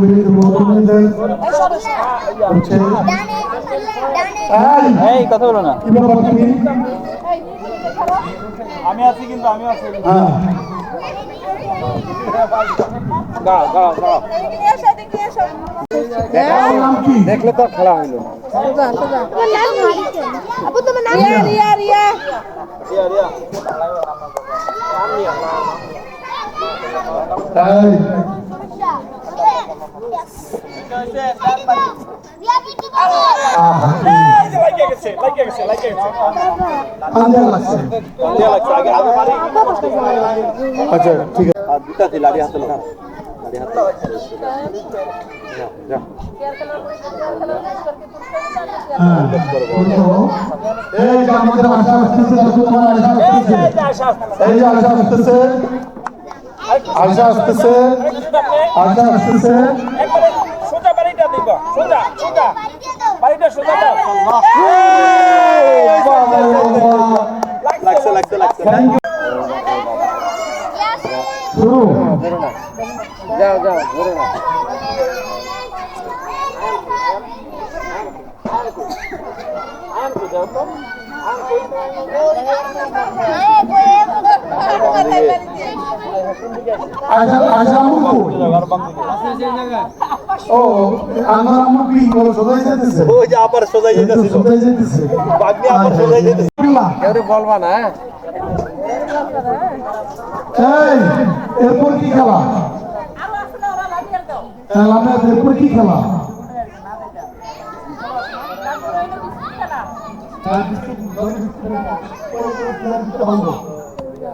বীর মুক্তিযোদ্ধাদের হচ্ছে এই, বলো না আমি আছি কিন্তু আমি আছি হ্যাঁ তোমার নাম কি দেখলে তো খেলা হইল রিয়া রিয়া রিয়া রিয়া রিয়া এই, আহা, লাগিয়ে গেছে লাগিয়ে গেছে লাগিয়ে গেছে আন্দা লাগছে দিয়া লাগছে আগে আগে পারি আচ্ছা ঠিক আছে লাড়ি হাতে না লাড়ি হ্যাঁ আসতেছে আসতেছে দিবা সোজা সোজা। বাড়িটা সোজা দাও। লাগছে লাগছে লাগছে। যাও যাও ধরে না আশা আশা মুকু ও আমার আম্মু কি বলো সোজাই যেতেছে ওই যে এরপর কি খেলা এরপর কি খেলা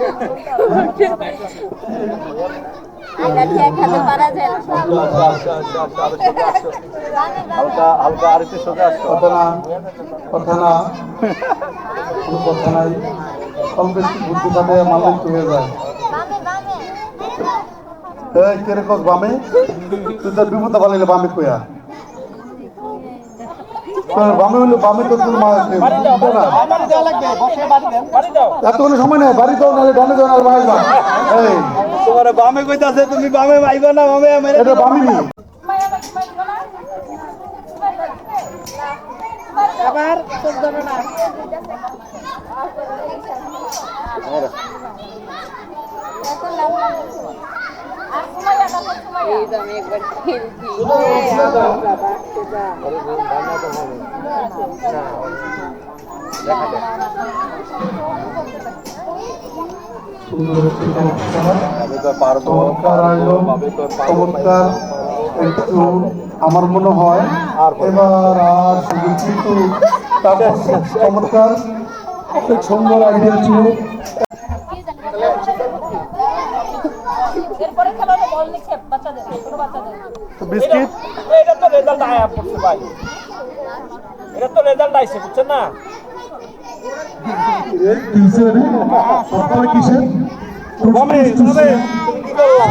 একটু বুদ্ধি যায় বামে? তুই তোর বিপদ বানাইলে বামে কইয়া তোর বামে হইলে বামে তো তোর মা বুঝবে না বাড়ি দেওয়া লাগবে বসে বাড়ি দেন বাড়ি দাও। এতক্ষণ সময় নেই বাড়ি দাও নাহলে ডানে যাও নাহলে বাড়ি যাও এই। তোমার বামে কইতাছে তুমি বামে আইবা না বামে মেরে এটা বামি নি আবার চোদ্দ না এই তো আমি একবার খেলছি সুন্দর একটি একটু আমার মনে হয় এবার আর কিন্তু চমৎকার খুব সুন্দর আইডিয়া ছিল এরপরে খেলা বিস্কিট? এটা তো রেজাল্ট আয়া পড়ছে ভাই। এটা তো রেজাল্ট আইছে বুঝছেন না? কিসের সরকার কিসের? বামে বামে তুমি কি করলা